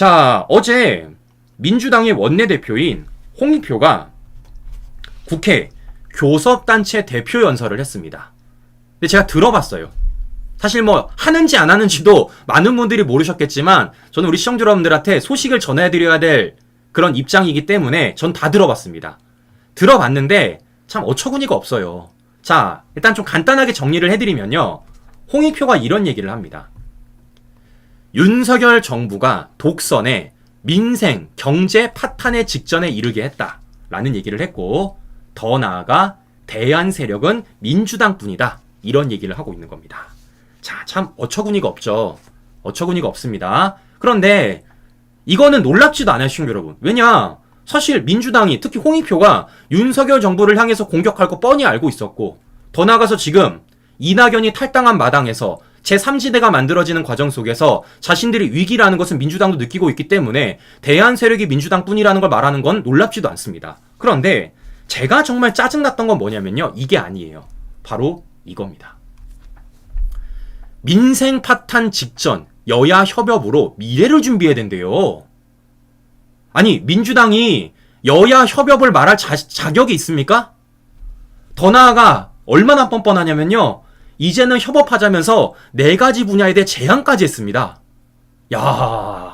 자, 어제 민주당의 원내대표인 홍익표가 국회 교섭단체 대표 연설을 했습니다. 근데 제가 들어봤어요. 사실 뭐 하는지 안 하는지도 많은 분들이 모르셨겠지만 저는 우리 시청자 여러분들한테 소식을 전해드려야 될 그런 입장이기 때문에 전 다 들어봤습니다. 들어봤는데 참 어처구니가 없어요. 자, 일단 좀 간단하게 정리를 해드리면요. 홍익표가 이런 얘기를 합니다. 윤석열 정부가 독선에 민생, 경제 파탄의 직전에 이르게 했다. 라는 얘기를 했고, 더 나아가 대안 세력은 민주당 뿐이다. 이런 얘기를 하고 있는 겁니다. 자, 참 어처구니가 없죠. 어처구니가 없습니다. 그런데 이거는 놀랍지도 않아요, 시청자 여러분. 왜냐? 사실 민주당이 특히 홍익표가 윤석열 정부를 향해서 공격할 거 뻔히 알고 있었고, 더 나아가서 지금 이낙연이 탈당한 마당에서 제3지대가 만들어지는 과정 속에서 자신들이 위기라는 것은 민주당도 느끼고 있기 때문에 대안 세력이 민주당 뿐이라는 걸 말하는 건 놀랍지도 않습니다. 그런데 제가 정말 짜증났던 건 뭐냐면요. 이게 아니에요. 바로 이겁니다. 민생 파탄 직전 여야 협업으로 미래를 준비해야 된대요. 아니, 민주당이 여야 협업을 말할 자, 자격이 있습니까? 더 나아가 얼마나 뻔뻔하냐면요. 이제는 협업하자면서 네 가지 분야에 대해 제한까지 했습니다. 야.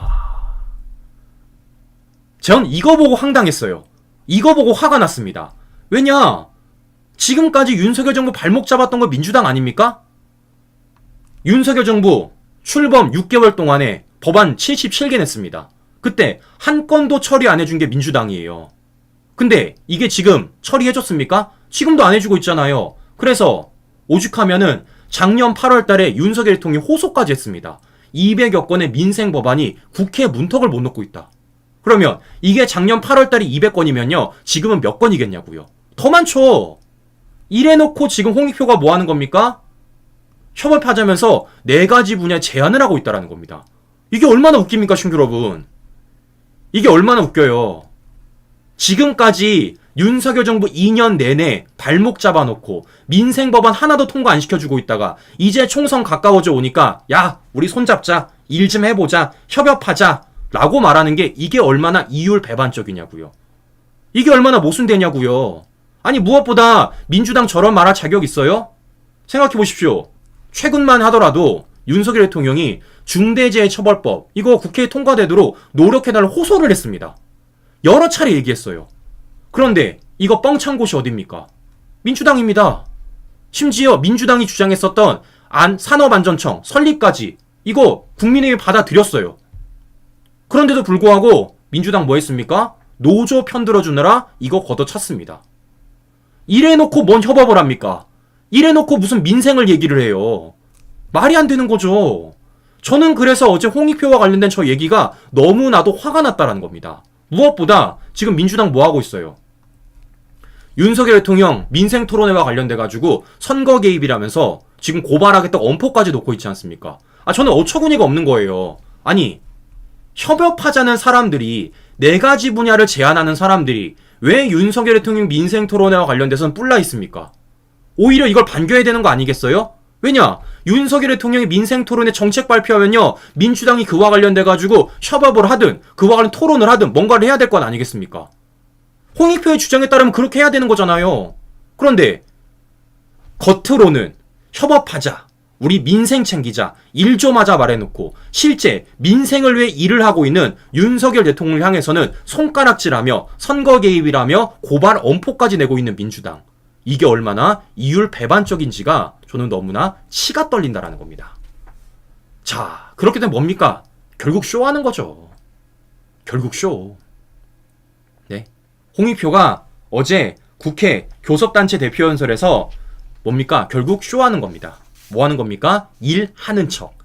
전 이거 보고 황당했어요. 이거 보고 화가 났습니다. 왜냐? 지금까지 윤석열 정부 발목 잡았던 거 민주당 아닙니까? 윤석열 정부 출범 6개월 동안에 법안 77개 냈습니다. 그때 한 건도 처리 안 해준 게 민주당이에요. 근데 이게 지금 처리해줬습니까? 지금도 안 해주고 있잖아요. 그래서 오죽하면은 작년 8월 달에 윤석열 대통령이 호소까지 했습니다. 200여 건의 민생 법안이 국회 문턱을 못 놓고 있다. 그러면 이게 작년 8월 달에 200건이면요. 지금은 몇 건이겠냐고요. 더 많죠. 이래놓고 지금 홍익표가 뭐 하는 겁니까? 협업하자면서 네 가지 분야에 제한을 하고 있다라는 겁니다. 이게 얼마나 웃깁니까, 신규 여러분? 이게 얼마나 웃겨요. 지금까지 윤석열 정부 2년 내내 발목 잡아놓고 민생 법안 하나도 통과 안 시켜주고 있다가 이제 총선 가까워져 오니까 야 우리 손잡자 일 좀 해보자 협업하자 라고 말하는 게 이게 얼마나 이율 배반적이냐고요. 이게 얼마나 모순되냐고요. 아니 무엇보다 민주당 저런 말할 자격 있어요? 생각해 보십시오. 최근만 하더라도 윤석열 대통령이 중대재해처벌법 이거 국회에 통과되도록 노력해달라고 호소를 했습니다. 여러 차례 얘기했어요. 그런데 이거 뻥찬 곳이 어딥니까? 민주당입니다. 심지어 민주당이 주장했었던 안 산업안전청 설립까지 이거 국민의힘이 받아들였어요. 그런데도 불구하고 민주당 뭐 했습니까? 노조 편들어 주느라 이거 걷어찼습니다. 이래놓고 뭔 협업을 합니까? 이래놓고 무슨 민생을 얘기를 해요. 말이 안 되는 거죠. 저는 그래서 어제 홍익표와 관련된 저 얘기가 너무나도 화가 났다라는 겁니다. 무엇보다 지금 민주당 뭐 하고 있어요? 윤석열 대통령 민생 토론회와 관련돼 가지고 선거 개입이라면서 지금 고발하겠다고 엄포까지 놓고 있지 않습니까? 아 저는 어처구니가 없는 거예요. 아니 협업하자는 사람들이 네 가지 분야를 제안하는 사람들이 왜 윤석열 대통령 민생 토론회와 관련돼서는 뿔나 있습니까? 오히려 이걸 반겨야 되는 거 아니겠어요? 왜냐? 윤석열 대통령이 민생 토론회 정책 발표하면요. 민주당이 그와 관련돼 가지고 협업을 하든 그와 관련 토론을 하든 뭔가를 해야 될 건 아니겠습니까? 홍익표의 주장에 따르면 그렇게 해야 되는 거잖아요. 그런데 겉으로는 협업하자. 우리 민생 챙기자. 일 좀 하자 말해놓고 실제 민생을 위해 일을 하고 있는 윤석열 대통령을 향해서는 손가락질하며 선거 개입이라며 고발 엄포까지 내고 있는 민주당. 이게 얼마나 이율 배반적인지가 저는 너무나 치가 떨린다라는 겁니다. 자, 그렇게 되면 뭡니까? 결국 쇼하는 거죠. 결국 쇼. 네. 홍익표가 어제 국회 교섭단체 대표연설에서 뭡니까? 결국 쇼하는 겁니다. 뭐 하는 겁니까? 일하는 척.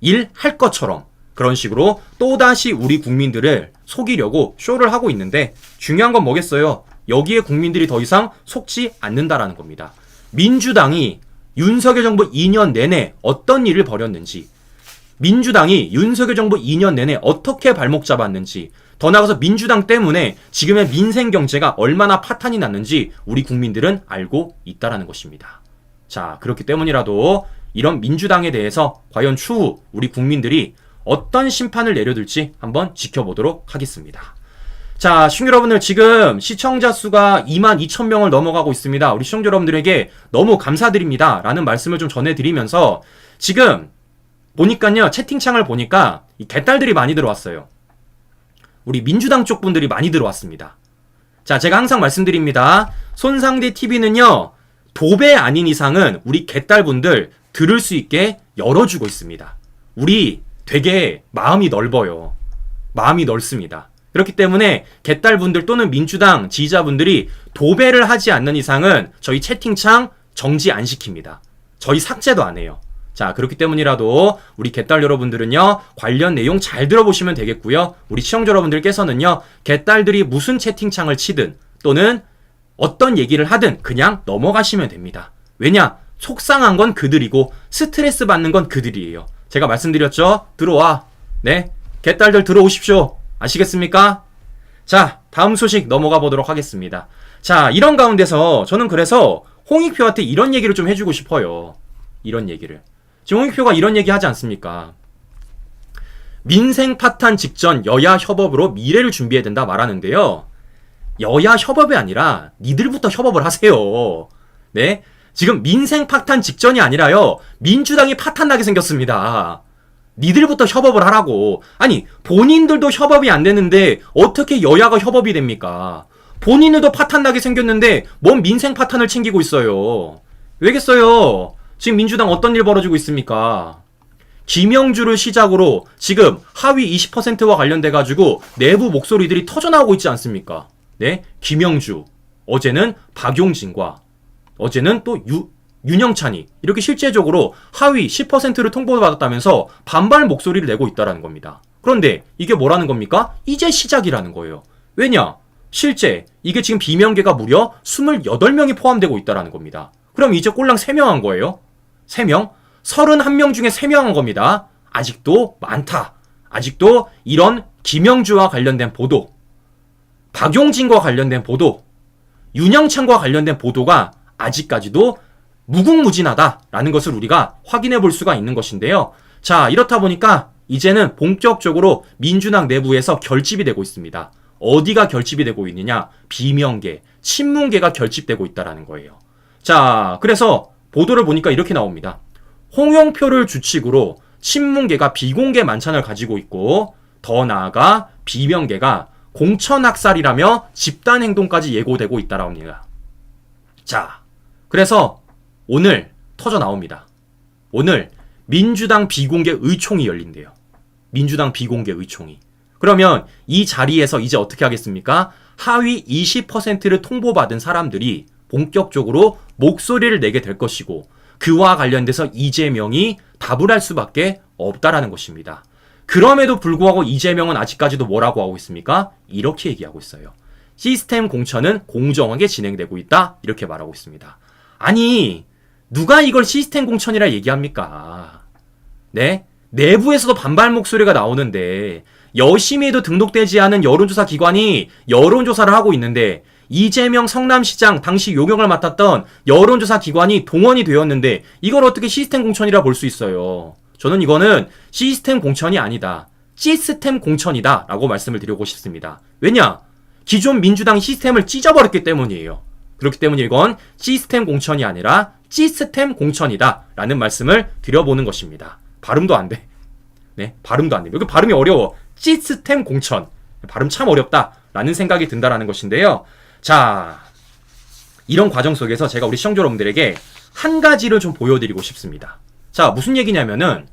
일 할 것처럼 그런 식으로 또다시 우리 국민들을 속이려고 쇼를 하고 있는데 중요한 건 뭐겠어요? 여기에 국민들이 더 이상 속지 않는다라는 겁니다. 민주당이 윤석열 정부 2년 내내 어떤 일을 벌였는지, 민주당이 윤석열 정부 2년 내내 어떻게 발목 잡았는지, 더 나아가서 민주당 때문에 지금의 민생 경제가 얼마나 파탄이 났는지 우리 국민들은 알고 있다라는 것입니다. 자, 그렇기 때문이라도 이런 민주당에 대해서 과연 추후 우리 국민들이 어떤 심판을 내려둘지 한번 지켜보도록 하겠습니다. 자, 시청자 여러분들 지금 시청자 수가 2만 2천 명을 넘어가고 있습니다. 우리 시청자 여러분들에게 너무 감사드립니다. 라는 말씀을 좀 전해드리면서 지금 보니까요, 채팅창을 보니까 이 개딸들이 많이 들어왔어요. 우리 민주당 쪽 분들이 많이 들어왔습니다. 자, 제가 항상 말씀드립니다. 손상대 TV는요, 도배 아닌 이상은 우리 개딸분들 들을 수 있게 열어주고 있습니다. 우리 되게 마음이 넓어요. 마음이 넓습니다. 그렇기 때문에 개딸분들 또는 민주당 지지자분들이 도배를 하지 않는 이상은 저희 채팅창 정지 안 시킵니다. 저희 삭제도 안 해요. 자, 그렇기 때문이라도 우리 개딸 여러분들은요, 관련 내용 잘 들어보시면 되겠고요. 우리 시청자 여러분들께서는요, 개딸들이 무슨 채팅창을 치든 또는 어떤 얘기를 하든 그냥 넘어가시면 됩니다. 왜냐? 속상한 건 그들이고 스트레스 받는 건 그들이에요. 제가 말씀드렸죠? 들어와. 네. 개딸들 들어오십시오. 아시겠습니까? 자, 다음 소식 넘어가 보도록 하겠습니다. 자, 이런 가운데서 저는 그래서 홍익표한테 이런 얘기를 좀 해주고 싶어요. 이런 얘기를. 지금 홍익표가 이런 얘기 하지 않습니까? 민생 파탄 직전 여야 협업으로 미래를 준비해야 된다 말하는데요. 여야 협업이 아니라 니들부터 협업을 하세요. 네? 지금 민생 파탄 직전이 아니라요. 민주당이 파탄 나게 생겼습니다. 니들부터 협업을 하라고. 아니, 본인들도 협업이 안 되는데 어떻게 여야가 협업이 됩니까? 본인들도 파탄 나게 생겼는데 뭔 민생 파탄을 챙기고 있어요. 왜겠어요? 지금 민주당 어떤 일 벌어지고 있습니까? 김영주를 시작으로 지금 하위 20%와 관련돼 가지고 내부 목소리들이 터져 나오고 있지 않습니까? 네, 김영주. 어제는 박용진과 어제는 또 유, 윤영찬이 이렇게 실제적으로 하위 10%를 통보받았다면서 반발 목소리를 내고 있다라는 겁니다. 그런데 이게 뭐라는 겁니까? 이제 시작이라는 거예요. 왜냐? 실제 이게 지금 비명계가 무려 28명이 포함되고 있다라는 겁니다. 그럼 이제 꼴랑 3명 한 거예요? 3명? 31명 중에 3명 한 겁니다. 아직도 많다. 아직도 이런 김영주와 관련된 보도, 박용진과 관련된 보도, 윤영찬과 관련된 보도가 아직까지도 무궁무진하다라는 것을 우리가 확인해 볼 수가 있는 것인데요. 자, 이렇다 보니까 이제는 본격적으로 민주당 내부에서 결집이 되고 있습니다. 어디가 결집이 되고 있느냐? 비명계, 친문계가 결집되고 있다라는 거예요. 자, 그래서 보도를 보니까 이렇게 나옵니다. 홍영표를 주축으로 친문계가 비공개 만찬을 가지고 있고 더 나아가 비명계가 공천 학살이라며 집단 행동까지 예고되고 있다라옵니다. 자, 그래서 오늘 터져 나옵니다. 오늘 민주당 비공개 의총이 열린대요. 민주당 비공개 의총이. 그러면 이 자리에서 이제 어떻게 하겠습니까? 하위 20%를 통보받은 사람들이 본격적으로 목소리를 내게 될 것이고 그와 관련돼서 이재명이 답을 할 수밖에 없다라는 것입니다. 그럼에도 불구하고 이재명은 아직까지도 뭐라고 하고 있습니까? 이렇게 얘기하고 있어요. 시스템 공천은 공정하게 진행되고 있다. 이렇게 말하고 있습니다. 아니, 누가 이걸 시스템 공천이라 얘기합니까? 네? 내부에서도 반발 목소리가 나오는데, 여심에도 등록되지 않은 여론조사 기관이 여론조사를 하고 있는데, 이재명 성남시장 당시 요격을 맡았던 여론조사 기관이 동원이 되었는데, 이걸 어떻게 시스템 공천이라 볼 수 있어요? 저는 이거는 시스템 공천이 아니다. 시스템 공천이다. 라고 말씀을 드리고 싶습니다. 왜냐? 기존 민주당 시스템을 찢어버렸기 때문이에요. 그렇기 때문에 이건 시스템 공천이 아니라 시스템 공천이다. 라는 말씀을 드려보는 것입니다. 발음도 안 돼. 네, 발음도 안 돼. 여기 발음이 어려워. 시스템 공천. 발음 참 어렵다. 라는 생각이 든다라는 것인데요. 자, 이런 과정 속에서 제가 우리 시청자 여러분들에게 한 가지를 좀 보여드리고 싶습니다. 자, 무슨 얘기냐면은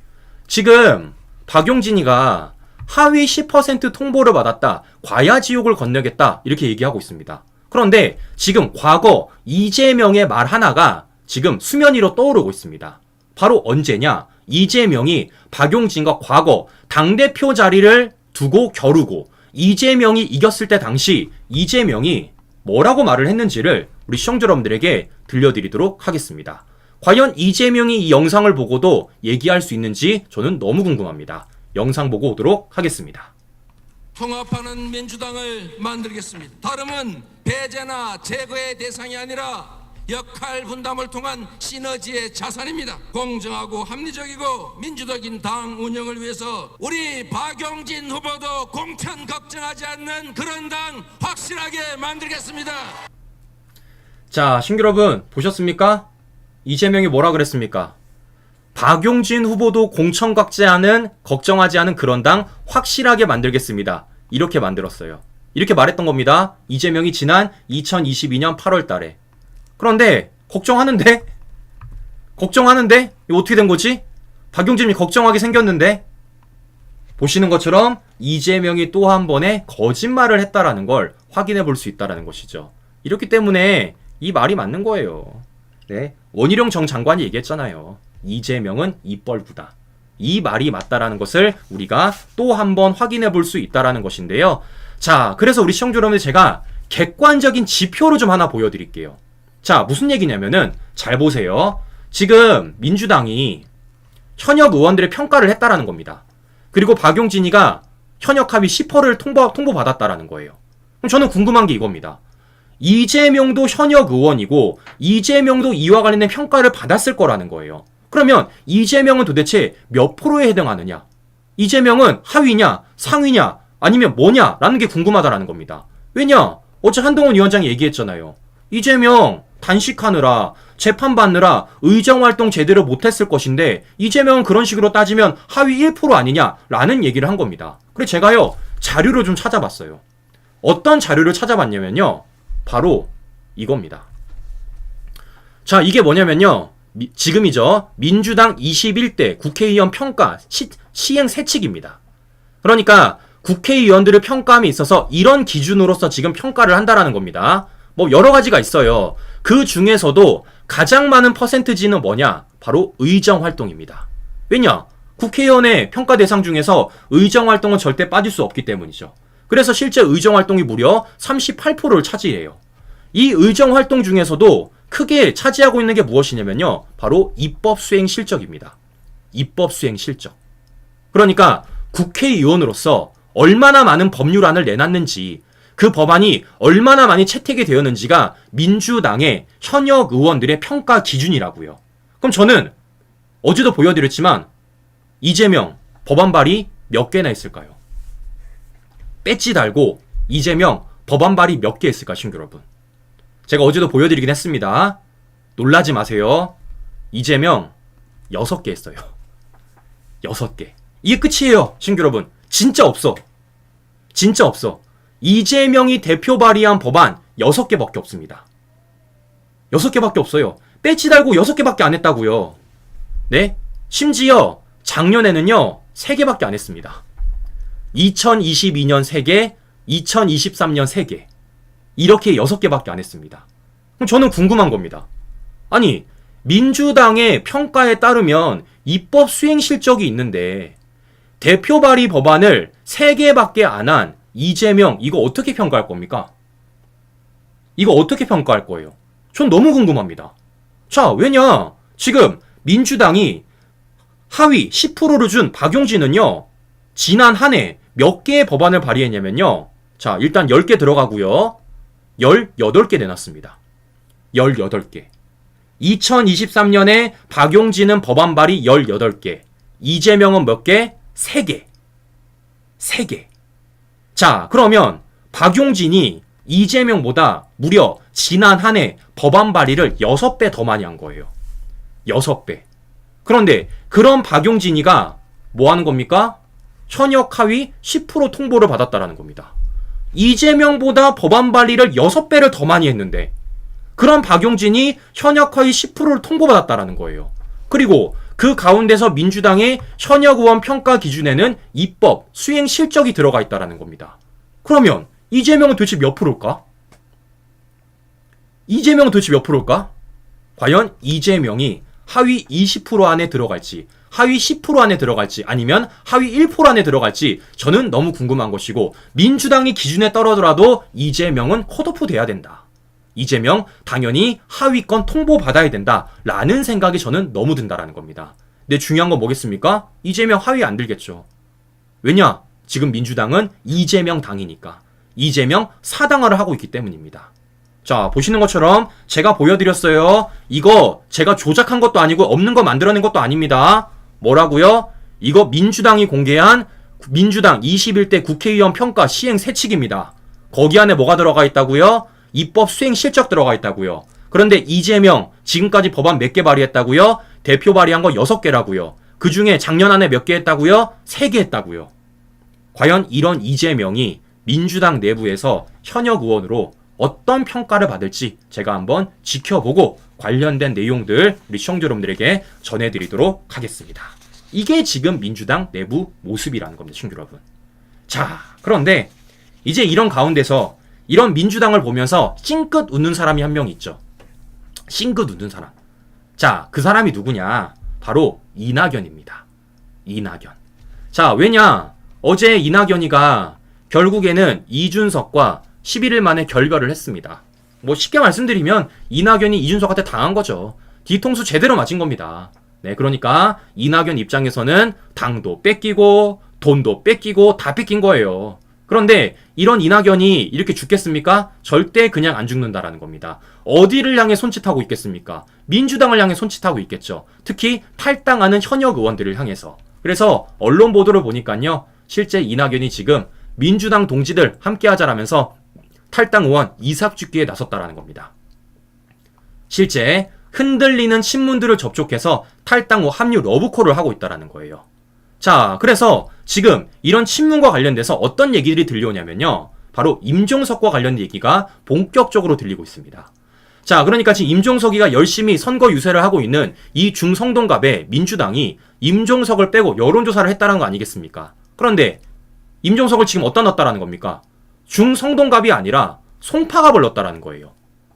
지금 박용진이가 하위 10% 통보를 받았다. 과야 지옥을 건너겠다. 이렇게 얘기하고 있습니다. 그런데 지금 과거 이재명의 말 하나가 지금 수면 위로 떠오르고 있습니다. 바로 언제냐? 이재명이 박용진과 과거 당대표 자리를 두고 겨루고 이재명이 이겼을 때 당시 이재명이 뭐라고 말을 했는지를 우리 시청자 여러분들에게 들려드리도록 하겠습니다. 과연 이재명이 이 영상을 보고도 얘기할 수 있는지 저는 너무 궁금합니다. 영상 보고 오도록 하겠습니다. 통합하는 민주당을 만들겠습니다. 다름은 배제나 제거의 대상이 아니라 역할 분담을 통한 시너지의 자산입니다. 공정하고 합리적이고 민주적인 당 운영을 위해서 우리 박용진 후보도 공천 걱정하지 않는 그런 당 확실하게 만들겠습니다. 자, 신규 여러분 보셨습니까? 이재명이 뭐라 그랬습니까? 박용진 후보도 공천 각제하는 걱정하지 않은 그런 당 확실하게 만들겠습니다. 이렇게 만들었어요. 이렇게 말했던 겁니다. 이재명이 지난 2022년 8월 달에. 그런데 걱정하는데 걱정하는데 이거 어떻게 된 거지? 박용진이 걱정하게 생겼는데 보시는 것처럼 이재명이 또 한 번의 거짓말을 했다라는 걸 확인해 볼 수 있다라는 것이죠. 이렇기 때문에 이 말이 맞는 거예요. 네. 원희룡 정 장관이 얘기했잖아요. 이재명은 입벌부다. 이 말이 맞다라는 것을 우리가 또 한 번 확인해 볼 수 있다라는 것인데요. 자, 그래서 우리 시청자 여러분들 제가 객관적인 지표로 좀 하나 보여드릴게요. 자, 무슨 얘기냐면은 잘 보세요. 지금 민주당이 현역 의원들의 평가를 했다라는 겁니다. 그리고 박용진이가 현역 합의 10%를 통보, 통보받았다라는 거예요. 그럼 저는 궁금한 게 이겁니다. 이재명도 현역 의원이고 이재명도 이와 관련된 평가를 받았을 거라는 거예요. 그러면 이재명은 도대체 몇 프로에 해당하느냐? 이재명은 하위냐, 상위냐, 아니면 뭐냐라는 게 궁금하다라는 겁니다. 왜냐? 어제 한동훈 위원장이 얘기했잖아요. 이재명 단식하느라 재판받느라 의정활동 제대로 못했을 것인데 이재명은 그런 식으로 따지면 하위 1% 아니냐라는 얘기를 한 겁니다. 그래서 제가요 자료를 좀 찾아봤어요. 어떤 자료를 찾아봤냐면요. 바로 이겁니다. 자, 이게 뭐냐면요. 미- 지금이죠. 민주당 21대 국회의원 평가 시, 시행 세칙입니다. 그러니까 국회의원들을 평가함에 있어서 이런 기준으로서 지금 평가를 한다라는 겁니다. 뭐 여러 가지가 있어요. 그 중에서도 가장 많은 퍼센트지는 뭐냐? 바로 의정 활동입니다. 왜냐? 국회의원의 평가 대상 중에서 의정 활동은 절대 빠질 수 없기 때문이죠. 그래서 실제 의정 활동이 무려 38%를 차지해요. 이 의정 활동 중에서도 크게 차지하고 있는 게 무엇이냐면요. 바로 입법 수행 실적입니다. 입법 수행 실적. 그러니까 국회의원으로서 얼마나 많은 법률안을 내놨는지 그 법안이 얼마나 많이 채택이 되었는지가 민주당의 현역 의원들의 평가 기준이라고요. 그럼 저는 어제도 보여드렸지만 이재명 법안 발의 몇 개나 했을까요? 배지 달고 이재명 법안 발의 몇 개 했을까, 신규 여러분? 제가 어제도 보여드리긴 했습니다. 놀라지 마세요. 이재명 6개 했어요. 6개. 이게 끝이에요, 신규 여러분. 진짜 없어. 진짜 없어. 이재명이 대표 발의한 법안 6개밖에 없습니다. 6개밖에 없어요. 배치 달고 6개밖에 안 했다고요. 네? 심지어 작년에는요. 3개밖에 안 했습니다. 2022년 3개, 2023년 3개. 이렇게 6개밖에 안 했습니다. 그럼 저는 궁금한 겁니다. 아니, 민주당의 평가에 따르면 입법 수행 실적이 있는데 대표 발의 법안을 3개밖에 안 한 이재명 이거 어떻게 평가할 겁니까? 이거 어떻게 평가할 거예요? 전 너무 궁금합니다. 자, 왜냐? 지금 민주당이 하위 10%를 준 박용진은요. 지난 한 해 몇 개의 법안을 발의했냐면요. 자, 일단 10개 들어가고요. 18개 내놨습니다. 18개. 2023년에 박용진은 법안 발의 18개. 이재명은 몇 개? 3개. 3개. 자, 그러면 박용진이 이재명보다 무려 지난 한 해 법안 발의를 6배 더 많이 한 거예요. 6배. 그런데 그런 박용진이가 뭐 하는 겁니까? 현역 하위 10% 통보를 받았다라는 겁니다. 이재명보다 법안 발의를 6배를 더 많이 했는데 그런 박용진이 현역 하위 10%를 통보받았다라는 거예요. 그리고 그 가운데서 민주당의 현역 의원 평가 기준에는 입법, 수행 실적이 들어가 있다라는 겁니다. 그러면 이재명은 도대체 몇 프로일까? 이재명은 도대체 몇 프로일까? 과연 이재명이 하위 20% 안에 들어갈지, 하위 10% 안에 들어갈지, 아니면 하위 1% 안에 들어갈지 저는 너무 궁금한 것이고 민주당이 기준에 떨어더라도 이재명은 컷오프 돼야 된다. 이재명 당연히 하위권 통보받아야 된다라는 생각이 저는 너무 든다라는 겁니다. 근데 중요한 건 뭐겠습니까? 이재명 하위 안 들겠죠. 왜냐? 지금 민주당은 이재명 당이니까. 이재명 사당화를 하고 있기 때문입니다. 자, 보시는 것처럼 제가 보여드렸어요. 이거 제가 조작한 것도 아니고 없는 거 만들어낸 것도 아닙니다. 뭐라고요? 이거 민주당이 공개한 민주당 21대 국회의원 평가 시행 세칙입니다. 거기 안에 뭐가 들어가 있다고요? 입법 수행 실적 들어가 있다고요. 그런데 이재명 지금까지 법안 몇 개 발의했다고요? 대표 발의한 거 6개라고요. 그 중에 작년 안에 몇 개 했다고요? 3개 했다고요. 과연 이런 이재명이 민주당 내부에서 현역 의원으로 어떤 평가를 받을지 제가 한번 지켜보고 관련된 내용들 우리 시청자 여러분들에게 전해드리도록 하겠습니다. 이게 지금 민주당 내부 모습이라는 겁니다, 시청자 여러분. 자, 그런데 이제 이런 가운데서 이런 민주당을 보면서 찡긋 웃는 사람이 한 명 있죠. 찡긋 웃는 사람. 자, 그 사람이 누구냐? 바로 이낙연입니다. 이낙연. 자, 왜냐? 어제 이낙연이가 결국에는 이준석과 11일 만에 결별을 했습니다. 뭐 쉽게 말씀드리면 이낙연이 이준석한테 당한 거죠. 뒤통수 제대로 맞은 겁니다. 네, 그러니까 이낙연 입장에서는 당도 뺏기고 돈도 뺏기고 다 뺏긴 거예요. 그런데 이런 이낙연이 이렇게 죽겠습니까? 절대 그냥 안 죽는다라는 겁니다. 어디를 향해 손짓하고 있겠습니까? 민주당을 향해 손짓하고 있겠죠. 특히 탈당하는 현역 의원들을 향해서. 그래서 언론 보도를 보니까요. 실제 이낙연이 지금 민주당 동지들 함께 하자라면서 탈당 의원 이삭 죽기에 나섰다라는 겁니다. 실제 흔들리는 신문들을 접촉해서 탈당 후 합류 러브콜을 하고 있다라는 거예요. 자, 그래서 지금 이런 친문과 관련돼서 어떤 얘기들이 들려오냐면요. 바로 임종석과 관련 얘기가 본격적으로 들리고 있습니다. 자, 그러니까 지금 임종석이가 열심히 선거 유세를 하고 있는 이 중성동갑에 민주당이 임종석을 빼고 여론조사를 했다는 거 아니겠습니까? 그런데 임종석을 지금 어디다 넣었다라는 겁니까? 중성동갑이 아니라 송파갑을 넣었다라는 거예요.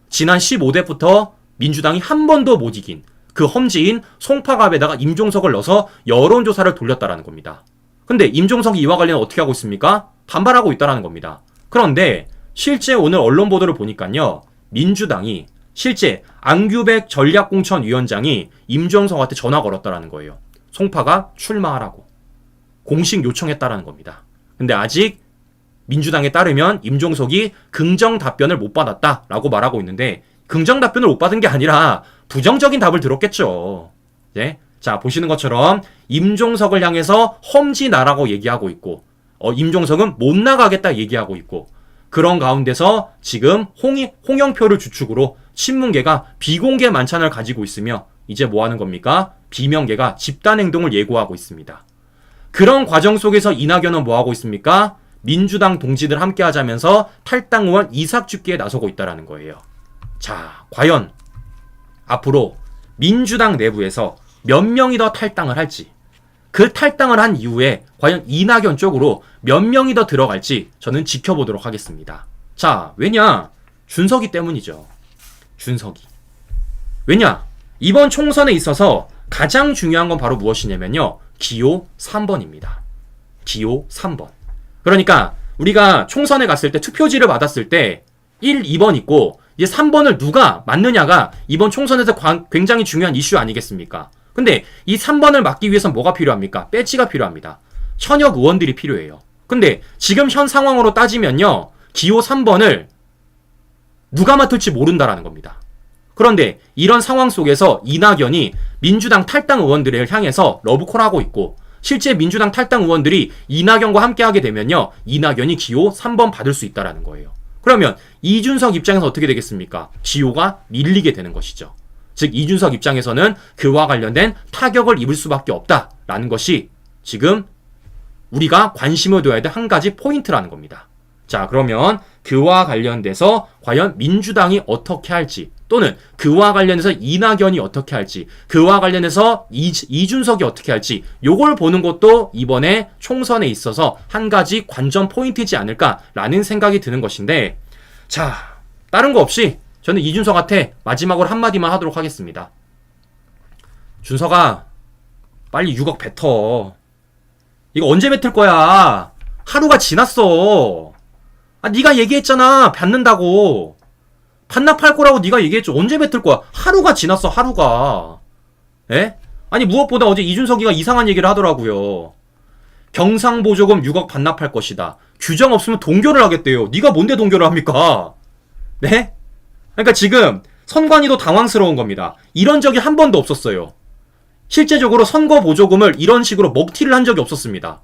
지난 15대부터 민주당이 한 번도 못 이긴 그 험지인 송파갑에다가 임종석을 넣어서 여론조사를 돌렸다라는 겁니다. 근데 임종석이 이와 관련 어떻게 하고 있습니까? 반발하고 있다라는 겁니다. 그런데 실제 오늘 언론 보도를 보니까요. 민주당이 실제 안규백 전략공천위원장이 임종석한테 전화 걸었다라는 거예요. 송파가 출마하라고. 공식 요청했다라는 겁니다. 근데 아직 민주당에 따르면 임종석이 긍정 답변을 못 받았다라고 말하고 있는데 긍정 답변을 못 받은 게 아니라 부정적인 답을 들었겠죠. 예? 자, 보시는 것처럼 임종석을 향해서 험지나라고 얘기하고 있고 어, 임종석은 못 나가겠다 얘기하고 있고 그런 가운데서 지금 홍이, 홍영표를 주축으로 친문계가 비공개 만찬을 가지고 있으며 이제 뭐 하는 겁니까? 비명계가 집단 행동을 예고하고 있습니다. 그런 과정 속에서 이낙연은 뭐 하고 있습니까? 민주당 동지들 함께 하자면서 탈당 의원 이삭 죽기에 나서고 있다라는 거예요. 자, 과연 앞으로 민주당 내부에서 몇 명이 더 탈당을 할지, 그 탈당을 한 이후에 과연 이낙연 쪽으로 몇 명이 더 들어갈지 저는 지켜보도록 하겠습니다. 자, 왜냐? 준석이 때문이죠. 준석이. 왜냐? 이번 총선에 있어서 가장 중요한 건 바로 무엇이냐면요. 기호 3번입니다. 기호 3번. 그러니까 우리가 총선에 갔을 때 투표지를 받았을 때 1, 2번 있고 이제 3번을 누가 맞느냐가 이번 총선에서 관- 굉장히 중요한 이슈 아니겠습니까? 근데 이 3번을 맞기 위해선 뭐가 필요합니까? 배지가 필요합니다. 현역 의원들이 필요해요. 근데 지금 현 상황으로 따지면요. 기호 3번을 누가 맡을지 모른다라는 겁니다. 그런데 이런 상황 속에서 이낙연이 민주당 탈당 의원들을 향해서 러브콜 하고 있고 실제 민주당 탈당 의원들이 이낙연과 함께하게 되면요. 이낙연이 기호 3번 받을 수 있다라는 거예요. 그러면 이준석 입장에서 어떻게 되겠습니까? 기호가 밀리게 되는 것이죠. 즉 이준석 입장에서는 그와 관련된 타격을 입을 수밖에 없다라는 것이 지금 우리가 관심을 둬야 될 한 가지 포인트라는 겁니다. 자, 그러면 그와 관련돼서 과연 민주당이 어떻게 할지 또는 그와 관련해서 이낙연이 어떻게 할지 그와 관련해서 이, 이준석이 어떻게 할지 요걸 보는 것도 이번에 총선에 있어서 한 가지 관전 포인트이지 않을까라는 생각이 드는 것인데 자, 다른 거 없이 저는 이준석한테 마지막으로 한마디만 하도록 하겠습니다. 준석아, 빨리 6억 뱉어. 이거 언제 뱉을 거야? 하루가 지났어. 아, 네가 얘기했잖아. 받는다고. 반납할 거라고 네가 얘기했죠. 언제 뱉을 거야? 하루가 지났어. 하루가. 에? 아니 무엇보다 어제 이준석이가 이상한 얘기를 하더라고요. 경상보조금 6억 반납할 것이다. 규정 없으면 동결을 하겠대요. 네가 뭔데 동결을 합니까? 네? 그러니까 지금 선관위도 당황스러운 겁니다. 이런 적이 한 번도 없었어요. 실제적으로 선거 보조금을 이런 식으로 먹튀를 한 적이 없었습니다.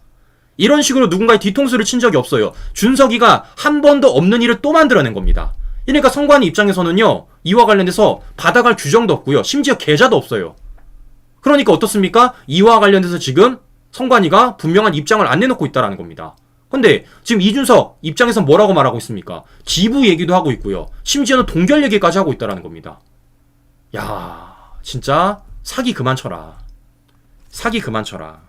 이런 식으로 누군가의 뒤통수를 친 적이 없어요. 준석이가 한 번도 없는 일을 또 만들어낸 겁니다. 그러니까 선관위 입장에서는요, 이와 관련돼서 받아갈 규정도 없고요. 심지어 계좌도 없어요. 그러니까 어떻습니까? 이와 관련돼서 지금 선관위가 분명한 입장을 안 내놓고 있다라는 겁니다. 근데 지금 이준석 입장에서 뭐라고 말하고 있습니까? 지부 얘기도 하고 있고요. 심지어는 동결 얘기까지 하고 있다라는 겁니다. 야, 진짜 사기 그만 쳐라. 사기 그만 쳐라.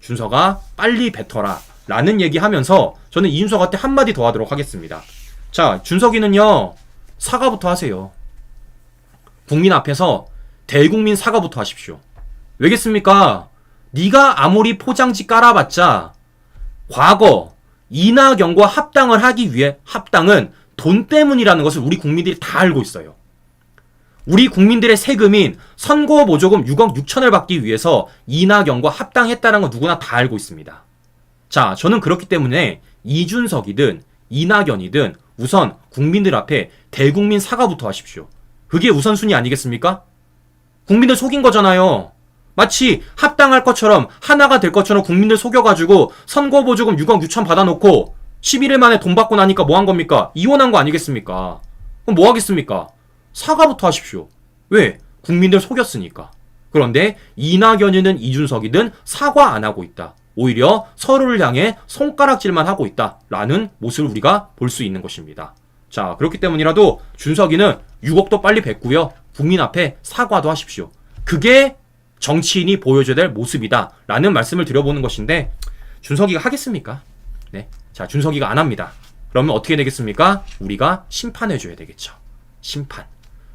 준서가 빨리 뱉어라. 라는 얘기 하면서 저는 이준석한테 한마디 더 하도록 하겠습니다. 자, 준석이는요, 사과부터 하세요. 국민 앞에서 대국민 사과부터 하십시오. 왜겠습니까? 네가 아무리 포장지 깔아봤자 과거 이낙연과 합당을 하기 위해 합당은 돈 때문이라는 것을 우리 국민들이 다 알고 있어요. 우리 국민들의 세금인 선거 보조금 6억 6천을 받기 위해서 이낙연과 합당했다는 건 누구나 다 알고 있습니다. 자, 저는 그렇기 때문에 이준석이든 이낙연이든 우선 국민들 앞에 대국민 사과부터 하십시오. 그게 우선순위 아니겠습니까? 국민들 속인 거잖아요. 마치 합당할 것처럼 하나가 될 것처럼 국민들 속여가지고 선거 보조금 6억 6천 받아놓고 11일 만에 돈 받고 나니까 뭐 한 겁니까? 이혼한 거 아니겠습니까? 그럼 뭐 하겠습니까? 사과부터 하십시오. 왜? 국민들 속였으니까. 그런데 이낙연이든 이준석이든 사과 안 하고 있다. 오히려 서로를 향해 손가락질만 하고 있다. 라는 모습을 우리가 볼 수 있는 것입니다. 자, 그렇기 때문이라도 준석이는 6억도 빨리 뱉고요. 국민 앞에 사과도 하십시오. 그게 정치인이 보여줘야 될 모습이다. 라는 말씀을 드려보는 것인데, 준석이가 하겠습니까? 네. 자, 준석이가 안 합니다. 그러면 어떻게 되겠습니까? 우리가 심판해줘야 되겠죠. 심판.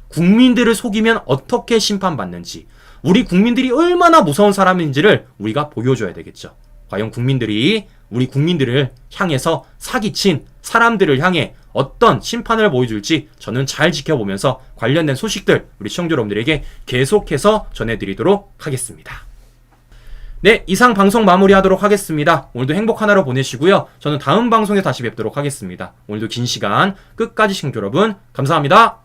국민들을 속이면 어떻게 심판받는지, 우리 국민들이 얼마나 무서운 사람인지를 우리가 보여줘야 되겠죠. 과연 국민들이 우리 국민들을 향해서 사기친 사람들을 향해 어떤 심판을 보여줄지 저는 잘 지켜보면서 관련된 소식들 우리 시청자 여러분들에게 계속해서 전해드리도록 하겠습니다. 네, 이상 방송 마무리하도록 하겠습니다. 오늘도 행복 하나로 보내시고요. 저는 다음 방송에 다시 뵙도록 하겠습니다. 오늘도 긴 시간 끝까지 시청자 여러분 감사합니다.